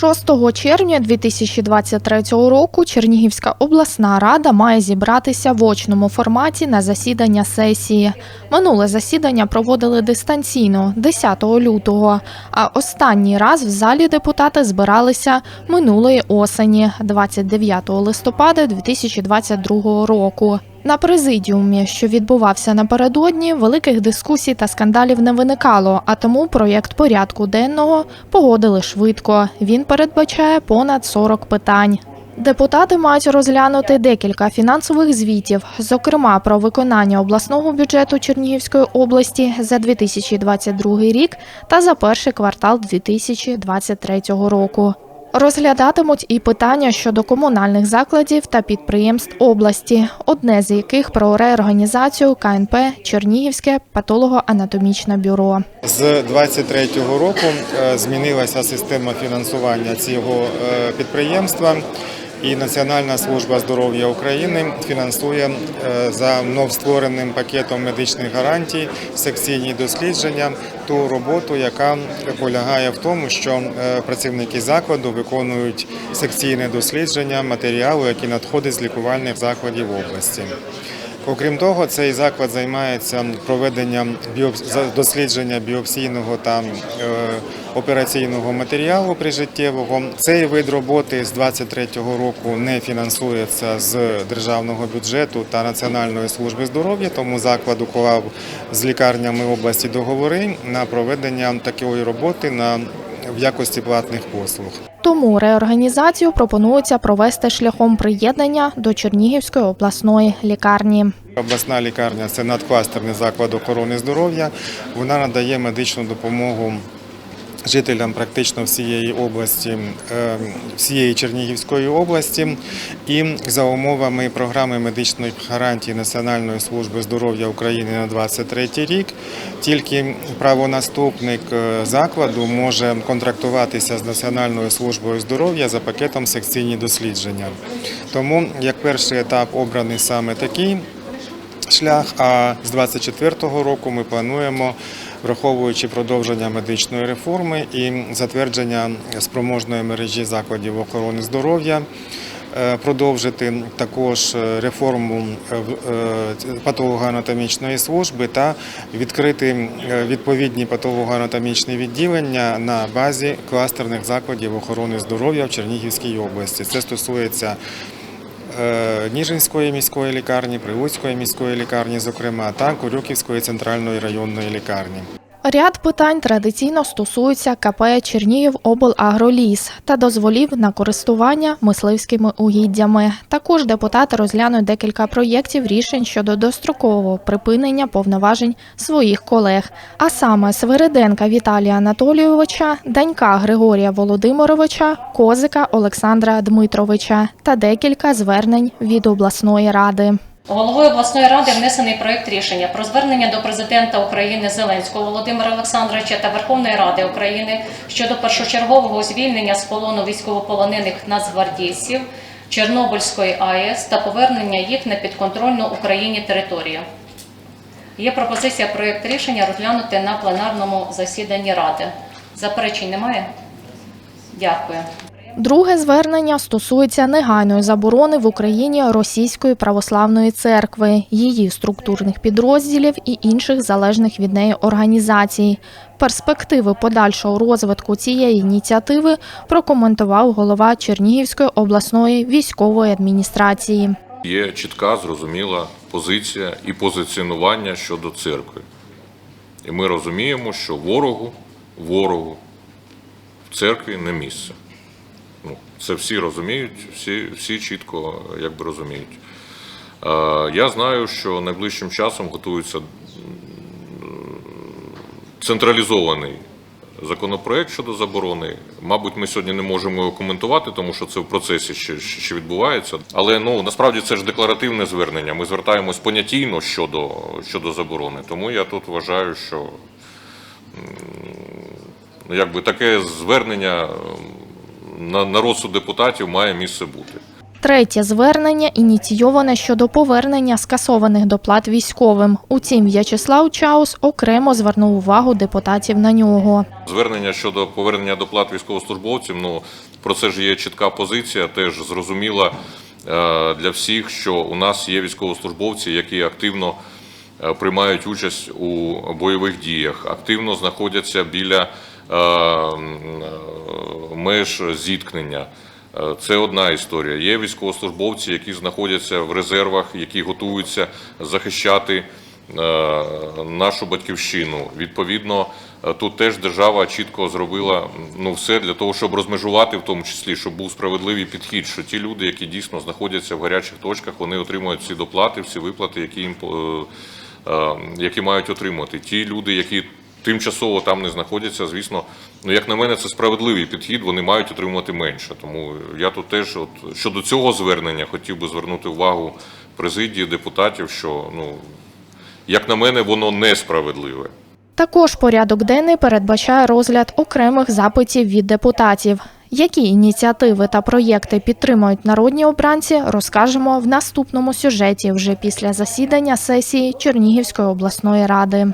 6 червня 2023 року Чернігівська обласна рада має зібратися в очному форматі на засідання сесії. Минуле засідання проводили дистанційно 10 лютого, а останній раз в залі депутати збиралися минулої осені 29 листопада 2022 року. На президіумі, що відбувався напередодні, великих дискусій та скандалів не виникало, а тому проєкт порядку денного погодили швидко. Він передбачає понад 40 питань. Депутати мають розглянути декілька фінансових звітів, зокрема про виконання обласного бюджету Чернігівської області за 2022 рік та за перший квартал 2023 року. Розглядатимуть і питання щодо комунальних закладів та підприємств області, одне з яких про реорганізацію КНП Чернігівське патологоанатомічне бюро. З 23-го року е, змінилася система фінансування цього е, підприємства. І Національна служба здоров'я України фінансує е, за новствореним пакетом медичних гарантій секційні дослідження ту роботу, яка полягає в тому, що е, працівники закладу виконують секційне дослідження матеріалу, який надходить з лікувальних закладів області. Окрім того, цей заклад займається проведенням біопс- дослідження біопсійного та е, операційного матеріалу прижиттєвого. Цей вид роботи з 23-го року не фінансується з державного бюджету та Національної служби здоров'я, тому заклад уклав з лікарнями області договори на проведення такої роботи на в якості платних послуг. Тому реорганізацію пропонується провести шляхом приєднання до Чернігівської обласної лікарні. Обласна лікарня це надкластерний заклад охорони здоров'я. Вона надає медичну допомогу жителям практично всієї області, е, всієї Чернігівської області. І за умовами програми медичних гарантій Національної служби здоров'я України на 2023 рік, тільки правонаступник е, закладу може контрактуватися з Національною службою здоров'я за пакетом секційні дослідження. Тому як перший етап обраний саме такий шлях. А з 24-го року ми плануємо, враховуючи продовження медичної реформи і затвердження спроможної мережі закладів охорони здоров'я. е, Продовжити також е, реформу е, патологоанатомічної служби та відкрити відповідні патологоанатомічні відділення на базі кластерних закладів охорони здоров'я в Чернігівській області. Це стосується Ніжинської міської лікарні, Прилуцької міської лікарні, зокрема, та Курюківської центральної районної лікарні. Ряд питань традиційно стосуються КП Чернігів облагроліс та дозволів на користування мисливськими угіддями. Також депутати розглянуть декілька проєктів рішень щодо дострокового припинення повноважень своїх колег, а саме Свириденка Віталія Анатолійовича, Данька Григорія Володимировича, Козика Олександра Дмитровича та декілька звернень від обласної ради. Головою обласної ради внесений проект рішення про звернення до президента України Зеленського Володимира Олександровича та Верховної Ради України щодо першочергового звільнення з полону військовополонених нацгвардійців Чорнобильської АЕС та повернення їх на підконтрольну Україні територію. Є пропозиція проект рішення розглянути на пленарному засіданні Ради. Заперечень немає? Дякую. Друге звернення стосується негайної заборони в Україні Російської православної церкви, її структурних підрозділів і інших залежних від неї організацій. Перспективи подальшого розвитку цієї ініціативи прокоментував голова Чернігівської обласної військової адміністрації. Є чітка, зрозуміла позиція і позиціонування щодо церкви. І ми розуміємо, що ворогу, ворогу в церкві не місце. Це всі розуміють, всі, всі чітко якби розуміють. Е, я знаю, що найближчим часом готується централізований законопроект щодо заборони. Мабуть, ми сьогодні не можемо його коментувати, тому що це в процесі ще, ще відбувається. Але ну насправді це ж декларативне звернення. Ми звертаємось понятійно щодо, щодо заборони. Тому я тут вважаю, що ну, якби таке звернення на, на розсуд депутатів має місце бути. Третє звернення ініційоване щодо повернення скасованих доплат військовим. Утім, В'ячеслав Чаус окремо звернув увагу депутатів на нього. Звернення щодо повернення доплат військовослужбовцям, ну про це ж є чітка позиція, теж зрозуміла е, для всіх, що у нас є військовослужбовці, які активно е, приймають участь у бойових діях, активно знаходяться біля е, меж зіткнення. Е, Це одна історія. Є військовослужбовці, які знаходяться в резервах, які готуються захищати е, нашу батьківщину. Відповідно, е, тут теж держава чітко зробила ну все для того, щоб розмежувати, в тому числі, щоб був справедливий підхід, що ті люди, які дійсно знаходяться в гарячих точках, вони отримують всі доплати, всі виплати, які їм які мають отримати. Ті люди, які тимчасово там не знаходяться, звісно, ну як на мене, це справедливий підхід. Вони мають отримувати менше. Тому я тут теж, от щодо цього звернення, хотів би звернути увагу президії депутатів, що ну як на мене, воно несправедливе. Також порядок денний передбачає розгляд окремих запитів від депутатів. Які ініціативи та проєкти підтримують народні обранці, розкажемо в наступному сюжеті вже після засідання сесії Чернігівської обласної ради.